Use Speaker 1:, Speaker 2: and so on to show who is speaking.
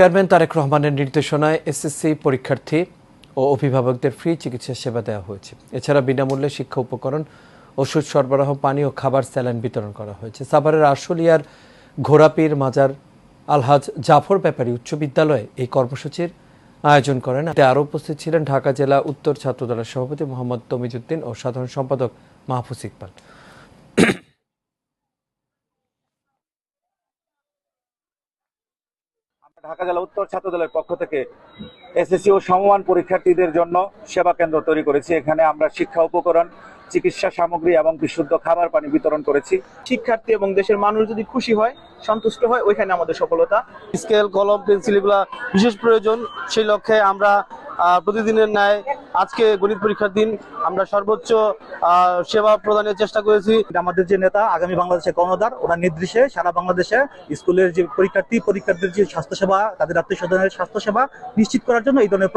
Speaker 1: Chairman Tarique রহমানের নির্দেশনায় SSC পরীক্ষার্থী ও অভিভাবকদের ফ্রি চিকিৎসা সেবা দেওয়া হয়েছে। এছাড়া বিনামূল্যে শিক্ষা উপকরণ, ওষুধ সরবরাহ, পানি ও খাবার স্যালাইন বিতরণ করা হয়েছে। সাভারের আশুলিয়ার ঘোড়াপীর মাজার আলহাজ জাফর ব্যাপারী উচ্চ বিদ্যালয়ে এই কর্মসূচির আয়োজন করেন। এতে আরও উপস্থিত ছিলেন ঢাকা জেলা উত্তর ছাত্রদলের সভাপতি মোহাম্মদ তমিজুদ্দিন ও সাধারণ সম্পাদক মাহফুজ ইকবাল।
Speaker 2: ঢাকা জেলা উত্তর ছাত্র দলের পক্ষ থেকে এসএসসি ও সমমান পরীক্ষার্থীদের জন্য সেবা কেন্দ্র তৈরি করেছি। এখানে আমরা শিক্ষা উপকরণ চিকিৎসা সামগ্রী এবং বিশুদ্ধ খাবার পানি বিতরণ করেছি।
Speaker 3: শিক্ষার্থী এবং দেশের মানুষ যদি খুশি হয় সন্তুষ্ট হয় ওইখানে আমাদের সফলতা।
Speaker 4: স্কেল কলম পেন্সিল এগুলা বিশেষ প্রয়োজন। সেই লক্ষ্যে আমরা প্রতিদিনের ন্যায় আজকে গণিত পরীক্ষার দিন আমরা সর্বোচ্চ সেবা প্রদানের চেষ্টা করেছি।
Speaker 2: আমাদের যে নেতা, আগামী বাংলাদেশের কর্ণধার, ওনার নির্দেশে সারা বাংলাদেশে স্কুলের যে পরীক্ষার্থী, পরীক্ষার্থীর যে স্বাস্থ্যসেবা, তাদের আত্মীয় স্বজনের স্বাস্থ্যসেবা নিশ্চিত করার জন্য এই ধরনের